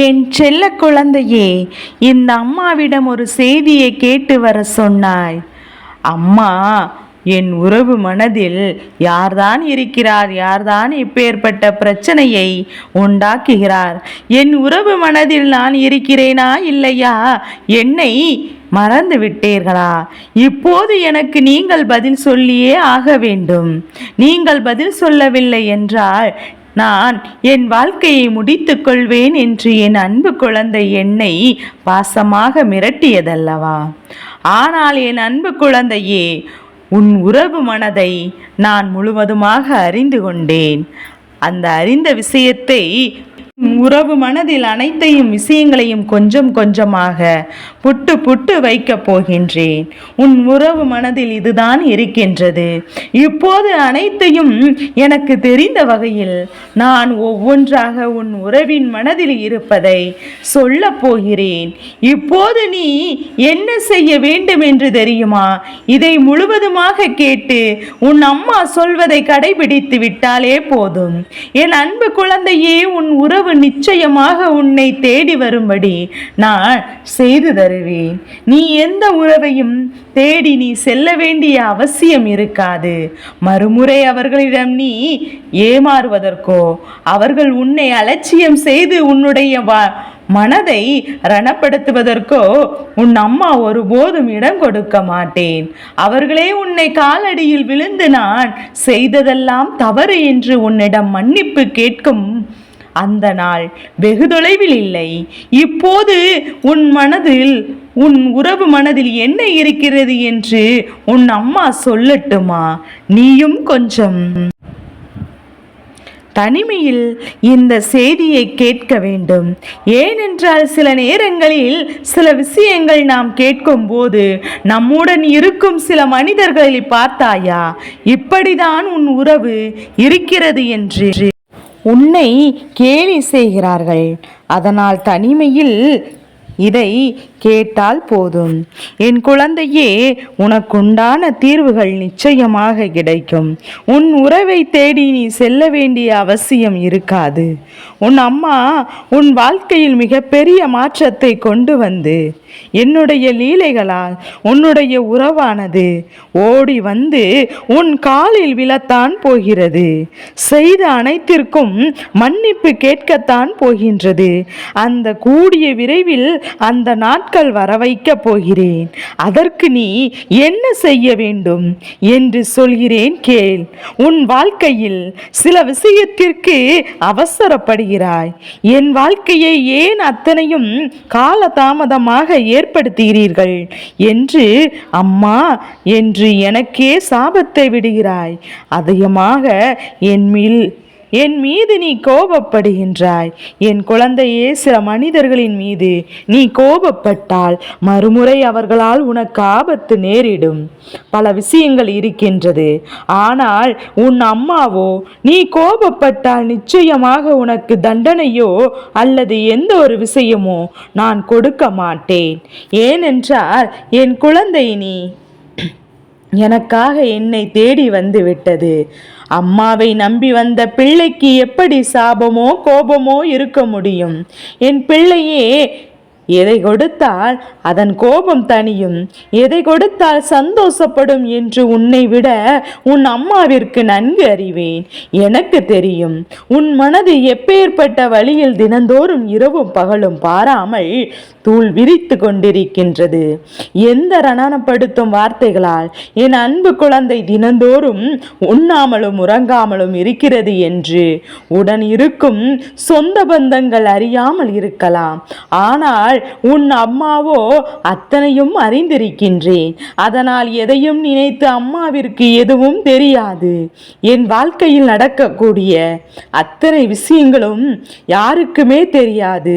என் செல்ல குழந்தையே இந்த அம்மாவிடம் ஒரு செய்தியை கேட்டு வர சொன்னாய். அம்மா என் உறவு மனதில் யார்தான் இருக்கிறார் யார்தான் இப்பேற்பட்ட பிரச்சனையை உண்டாக்குகிறார்? என் உறவு மனதில் நான் இருக்கிறேனா இல்லையா? என்னை மறந்து விட்டீர்களா? இப்போது எனக்கு நீங்கள் பதில் சொல்லியே ஆக வேண்டும். நீங்கள் பதில் சொல்லவில்லை என்றால் நான் என் வாழ்க்கையை முடித்து கொள்வேன் என்று என் அன்பு குழந்தை என்னை பாசமாக மிரட்டியதல்லவா? ஆனால் என் அன்பு குழந்தையே உன் உறவு மனதை நான் முழுவதுமாக அறிந்து கொண்டேன். அந்த அறிந்த விஷயத்தை உறவு மனதில் அனைத்தையும் விஷயங்களையும் கொஞ்சம் கொஞ்சமாக புட்டு புட்டு வைக்கப் போகின்றேன். உன் உறவு மனதில் இதுதான் இருக்கின்றது. இப்போது அனைத்தையும் எனக்கு தெரிந்த வகையில் நான் ஒவ்வொன்றாக உன் உறவின் மனதில் இருப்பதை சொல்லப் போகிறேன். இப்போது நீ என்ன செய்ய வேண்டும் என்று தெரியுமா? இதை முழுவதுமாக கேட்டு உன் அம்மா சொல்வதை கடைபிடித்து விட்டாலே போதும். என் அன்பு குழந்தையே உன் உறவு நிச்சயமாக உன்னை தேடி வரும்படி நான் செய்து தருவேன். நீ எந்த உறவையும் தேடி நீ செல்ல வேண்டிய அவசியம் இருக்காது. மறுமுறை அவர்களிடம் நீ ஏமாறுவதற்கோ அவர்கள் உன்னை அலட்சியம் செய்து உன்னுடைய வா மனதை ரணப்படுத்துவதற்கோ உன் அம்மா ஒருபோதும் இடம் கொடுக்க மாட்டேன். அவர்களே உன்னை காலடியில் விழுந்து நான் செய்ததெல்லாம் தவறு என்று உன்னிடம் மன்னிப்பு கேட்கும் அந்த நாள் வெகு தொலைவில் இல்லை. இப்போது உன் மனதில் உன் உறவு மனதில் என்ன இருக்கிறது என்று உன் அம்மா சொல்லட்டுமா? நீயும் கொஞ்சம். தனிமையில் இந்த செய்தியை கேட்க வேண்டும். ஏனென்றால் சில நேரங்களில் சில விஷயங்கள் நாம் கேட்கும்போது நம்முடன் இருக்கும் சில மனிதர்களை பார்த்தாயா? இப்படிதான் உன் உறவு இருக்கிறது என்று. உன்னை கேலி செய்கிறார்கள். அதனால் தனிமையில் இதை கேட்டால் போதும். என் குழந்தையே உனக்குண்டான தீர்வுகள் நிச்சயமாக கிடைக்கும். உன் உறவை தேடி நீ செல்ல வேண்டிய அவசியம் இருக்காது. உன் அம்மா உன் வாழ்க்கையில் மிகப்பெரிய மாற்றத்தை கொண்டு வந்து என்னுடைய லீலைகளால் உன்னுடைய உறவானது ஓடி வந்து உன் காலில் விழத்தான் போகிறது. செய்த அனைத்திற்கும் மன்னிப்பு கேட்கத்தான் போகின்றது. அந்த கூடிய விரைவில் அந்த நாட்கள் வர வைக்கப் போகிறேன். அதற்கு நீ என்ன செய்ய வேண்டும் என்று சொல்கிறேன் கேள். உன் வாழ்க்கையில் சில விஷயத்திற்கு அவசரப்படுகிறாய். என் வாழ்க்கையை ஏன் அத்தனையும் காலதாமதமாக ஏற்படுத்துகிறீர்கள் என்று அம்மா என்று எனக்கே சாபத்தை விடுகிறாய். அதிகமாக என் மேல் என் மீது நீ கோபப்படுகின்றாய். என் குழந்தையே சில மனிதர்களின் மீது நீ கோபப்பட்டால் மறுமுறை அவர்களால் உனக்கு ஆபத்து நேரிடும். பல விஷயங்கள் இருக்கின்றது. ஆனால் உன் அம்மாவோ நீ கோபப்பட்டால் நிச்சயமாக உனக்கு தண்டனையோ அல்லது எந்த ஒரு விஷயமோ நான் கொடுக்க மாட்டேன். ஏனென்றால் என் குழந்தை நீ எனக்காக என்னை தேடி வந்து விட்டது. அம்மாவை நம்பி வந்த பிள்ளைக்கு எப்படி சாபமோ கோபமோ இருக்க முடியும்? என் பிள்ளையே எதை கொடுத்தால் அதன் கோபம் தனியும் எதை கொடுத்தால் சந்தோஷப்படும் என்று உன்னை விட உன் அம்மாவிற்கு நன்கு அறிவேன். எனக்கு தெரியும் உன் மனது எப்பேற்பட்ட வழியில் தினந்தோறும் இரவும் பகலும் பாராமல் தூள் விரித்து கொண்டிருக்கின்றது. எந்த ரணனப்படுத்தும் வார்த்தைகளால் என் அன்பு குழந்தை தினந்தோறும் உண்ணாமலும் உறங்காமலும் இருக்கிறது என்று உடன் இருக்கும் சொந்த பந்தங்கள் அறியாமல் இருக்கலாம். ஆனால் உன் அம்மாவோ அத்தனையும் அறிந்திருக்கின்றேன். அதனால் எதையும் நினைத்து அம்மாவிற்கு எதுவும் தெரியாது. என் வாழ்க்கையில் நடக்கக்கூடிய அத்தனை விஷயங்களும் யாருக்குமே தெரியாது.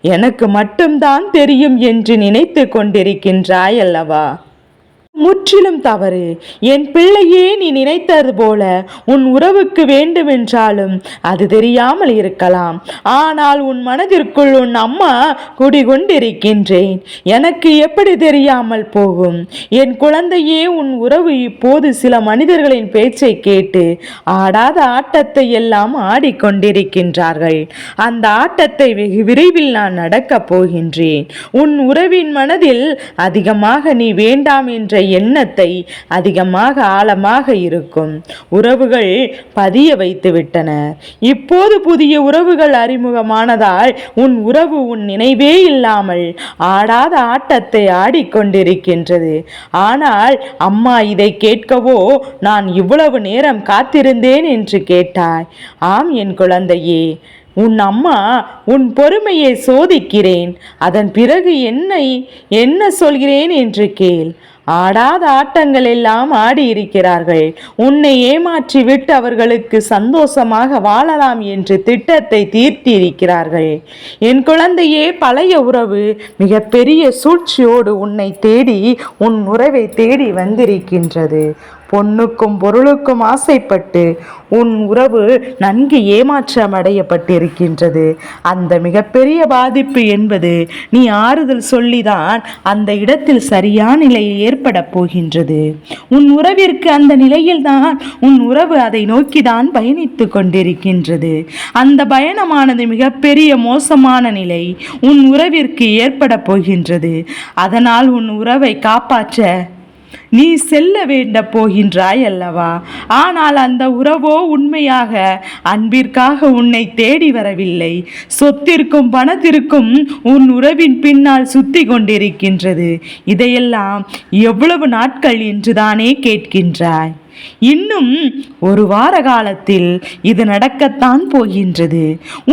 எனக்கு மட்டும்தான் தெரியும் என்று நினைத்து கொண்டிருக்கின்றாய் அல்லவா? முற்றிலும் தவறு. என் பிள்ளையே நீ நினைத்தது போல உன் உறவுக்கு வேண்டுமென்றாலும் அது தெரியாமல் இருக்கலாம். ஆனால் உன் மனதிற்குள் உன் அம்மா குடிகொண்டிருக்கின்றேன். எனக்கு எப்படி தெரியாமல் போகும்? என் குழந்தையே உன் உறவு இப்போது சில மனிதர்களின் பேச்சை கேட்டு ஆடாத ஆட்டத்தை எல்லாம் ஆடிக்கொண்டிருக்கின்றார்கள். அந்த ஆட்டத்தை வெகு விரைவில் நான் நடக்கப் போகின்றேன். உன் உறவின் மனதில் அதிகமாக நீ வேண்டாம் என்ற எண்ணத்தை அதிகமாக ஆழமாக இருக்கும். உறவுகள் பதிய வைத்து விட்டன இப்போது புதிய உறவுகள் அறிமுகமானதால் உன் உறவு உன் நினைவே இல்லாமல் ஆடாத ஆட்டத்தை ஆடிக்கொண்டிருக்கின்றது. ஆனால் அம்மா இதை கேட்கவோ நான் இவ்வளவு நேரம் காத்திருந்தேன் என்று கேட்டாய். ஆம் என் குழந்தையே. உன் அம்மா உன் பொறுமையை சோதிக்கிறேன். அதன் பிறகு என்னை என்ன சொல்கிறேன் என்று கேள். ஆடாத ஆட்டங்கள் எல்லாம் ஆடி இருக்கிறார்கள். உன்னை ஏமாற்றி விட்டு அவர்களுக்கு சந்தோஷமாக வாழலாம் என்று திட்டத்தை தீர்த்திருக்கிறார்கள். என் குழந்தையே பழைய உறவு மிகப்பெரிய சூழ்ச்சியோடு உன்னை தேடி உன் உறவை தேடி வந்திருக்கின்றது. பொண்ணுக்கும் பொருளுக்கும் ஆசைப்பட்டு உன் உறவு நன்கு ஏமாற்றம் அடையப்பட்டிருக்கின்றது அந்த மிகப்பெரிய பாதிப்பு என்பது நீ ஆறுதல் சொல்லிதான் அந்த இடத்தில் சரியான நிலை ஏற்பட போகின்றது. உன் உறவிற்கு அந்த நிலையில்தான் உன் உறவு அதை நோக்கிதான் பயணித்து கொண்டிருக்கின்றது. அந்த பயணமானது மிகப்பெரிய மோசமான நிலை உன் உறவிற்கு ஏற்பட போகின்றது. அதனால் உன் உறவை காப்பாற்ற நீ செல்ல வேண்ட போகின்றாய் அல்லவா? ஆனால் அந்த உறவோ உண்மையாக அன்பிற்காக உன்னை தேடி வரவில்லை. சொத்திற்கும் பணத்திற்கும் உன் உறவின் பின்னால் சுத்தி கொண்டிருக்கின்றது. இதையெல்லாம் எவ்வளவு நாட்கள் என்றுதானே கேட்கின்றாய். இன்னும் ஒரு வார காலத்தில் இது நடக்கத்தான் போகின்றது.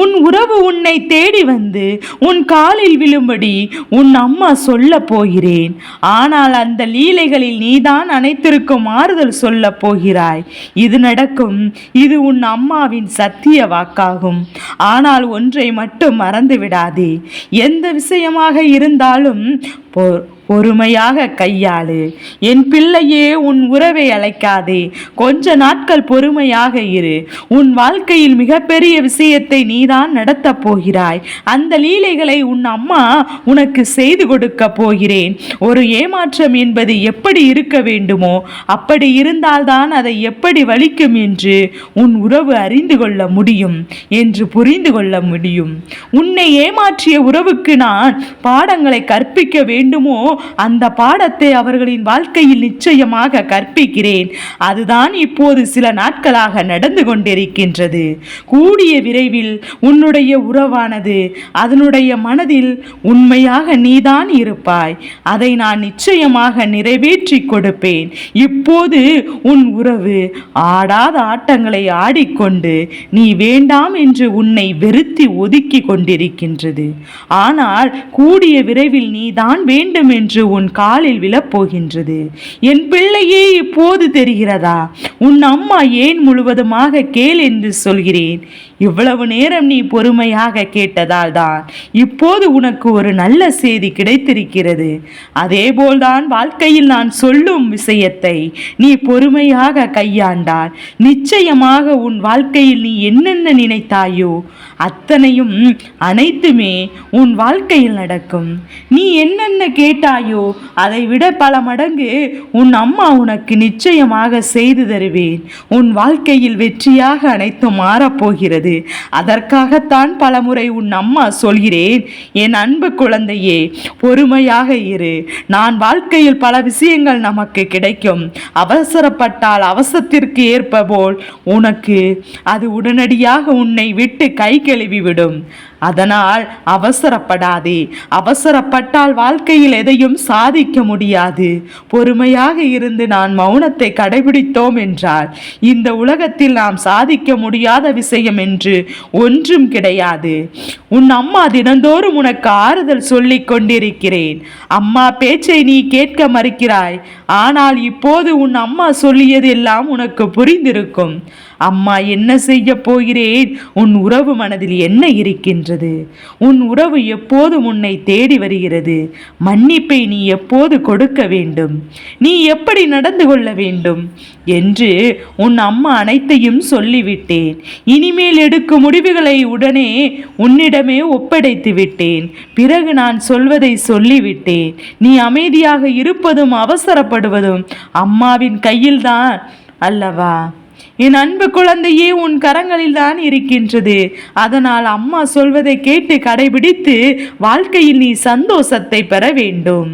உன் உறவு உன்னை தேடி வந்து உன் காலில் விழும்படி உன் அம்மா சொல்ல போகிறேன். ஆனால் அந்த லீலைகளில் நீதான் அனைத்திற்கும் ஆறுதல் சொல்ல போகிறாய். இது நடக்கும் இது உன் அம்மாவின் சத்திய வாக்காகும். ஆனால் ஒன்றை மட்டும் மறந்து விடாதே எந்த விஷயமாக இருந்தாலும் பொறுமையாக கையாளு. என் பிள்ளையே உன் உறவை அழைக்காதே. கொஞ்ச நாட்கள் பொறுமையாக இரு. உன் வாழ்க்கையில் மிகப்பெரிய விஷயத்தை நீதான் நடத்தப் போகிறாய். அந்த லீலைகளை உன் அம்மா உனக்கு செய்து கொடுக்க போகிறேன். ஒரு ஏமாற்றம் என்பது எப்படி இருக்க வேண்டுமோ அப்படி இருந்தால்தான் அதை எப்படி வலிக்கும் என்று உன் உறவு அறிந்து கொள்ள முடியும் என்று புரிந்து கொள்ள முடியும். உன்னை ஏமாற்றிய உறவுக்கு நான் பாடங்களை கற்பிக்க வேண்டுமோ அந்த பாடத்தை அவர்களின் வாழ்க்கையில் நிச்சயமாக கற்பிக்கிறேன். அதுதான் இப்போது சில நாட்களாக நடந்து கொண்டிருக்கின்றது. கூடிய விரைவில் உன்னுடைய உறவானது அதனுடைய மனதில் உண்மையாக நீதான் இருப்பாய். அதை நான் நிச்சயமாக நிறைவேற்றி கொடுப்பேன். இப்போது உன் உறவு ஆடாத ஆட்டங்களை ஆடிக்கொண்டு நீ வேண்டாம் என்று உன்னை வெறுத்தி ஒதுக்கி கொண்டிருக்கின்றது. ஆனால் கூடிய விரைவில் நீதான் வேண்டும் என்று உன் காலில் விழப்போகின்றது. என் பிள்ளையே இப்போது தெரிகிறதா? உன் அம்மா ஏன் முழுவதுமாக கேள் என்று சொல்கிறேன். இவ்வளவு நேரம் நீ பொறுமையாக கேட்டதால் தான் இப்போது உனக்கு ஒரு நல்ல செய்தி கிடைத்திருக்கிறது. அதேபோல்தான் வாழ்க்கையில் நான் சொல்லும் விஷயத்தை நீ பொறுமையாக கையாண்டால் நிச்சயமாக உன் வாழ்க்கையில் நீ என்னென்ன நினைத்தாயோ அத்தனையும் அனைத்துமே உன் வாழ்க்கையில் நடக்கும். நீ என்னென்ன கேட்டால் அதை விட பல மடங்கு உன் அம்மா உனக்கு நிச்சயமாக செய்து தருவேன். உன் வாழ்க்கையில் வெற்றியாக அனைத்தும் மாறப்போகிறது. அதற்காகத்தான் பலமுறை உன் அம்மா சொல்கிறேன். என் அன்பு குழந்தையே பொறுமையாக இரு. நான் வாழ்க்கையில் பல விஷயங்கள் நமக்கு கிடைக்கும். அவசரப்பட்டால் அவசரத்திற்கு ஏற்ப போல் உனக்கு அது உடனடியாக உன்னை விட்டு கை கழுவிவிடும். அதனால் அவசரப்படாதே. அவசரப்பட்டால் வாழ்க்கையில் எதையும் சாதிக்க முடியாது. பொறுமையாக இருந்து நான் மௌனத்தை கடைபிடித்தோம் என்றால் இந்த உலகத்தில் நாம் சாதிக்க முடியாத விஷயம் என்று ஒன்றும் கிடையாது. உன் அம்மா தினந்தோறும் உனக்கு ஆறுதல் சொல்லிக் கொண்டிருக்கிறேன். அம்மா பேச்சை நீ கேட்க மறுக்கிறாய். ஆனால் இப்போது உன் அம்மா சொல்லியது எல்லாம் உனக்கு புரிந்திருக்கும். அம்மா என்ன செய்ய போகிறேன்? உன் உறவு மனதில் என்ன வருகின்றது உன் உறவு எப்போதும் உன்னை தேடி வருகிறது. மன்னிப்பை நீ எப்போது கொடுக்க வேண்டும்? நீ எப்படி நடந்து கொள்ள வேண்டும்? என்று உன் அம்மா அனைத்தையும் சொல்லிவிட்டேன். இனிமேல் எடுக்கும் முடிவுகளை உடனே உன்னிடமே ஒப்படைத்து விட்டேன். பிறகு நான் சொல்வதை சொல்லிவிட்டேன். நீ அமைதியாக இருப்பதும் அவசரப்படுவதும் அம்மாவின் கையில்தான் அல்லவா? என் அன்பு குழந்தையே உன் கரங்களில் தான் இருக்கின்றது. அதனால் அம்மா சொல்வதை கேட்டு கடைபிடித்து வாழ்க்கையில் நீ சந்தோஷத்தை பெற வேண்டும்.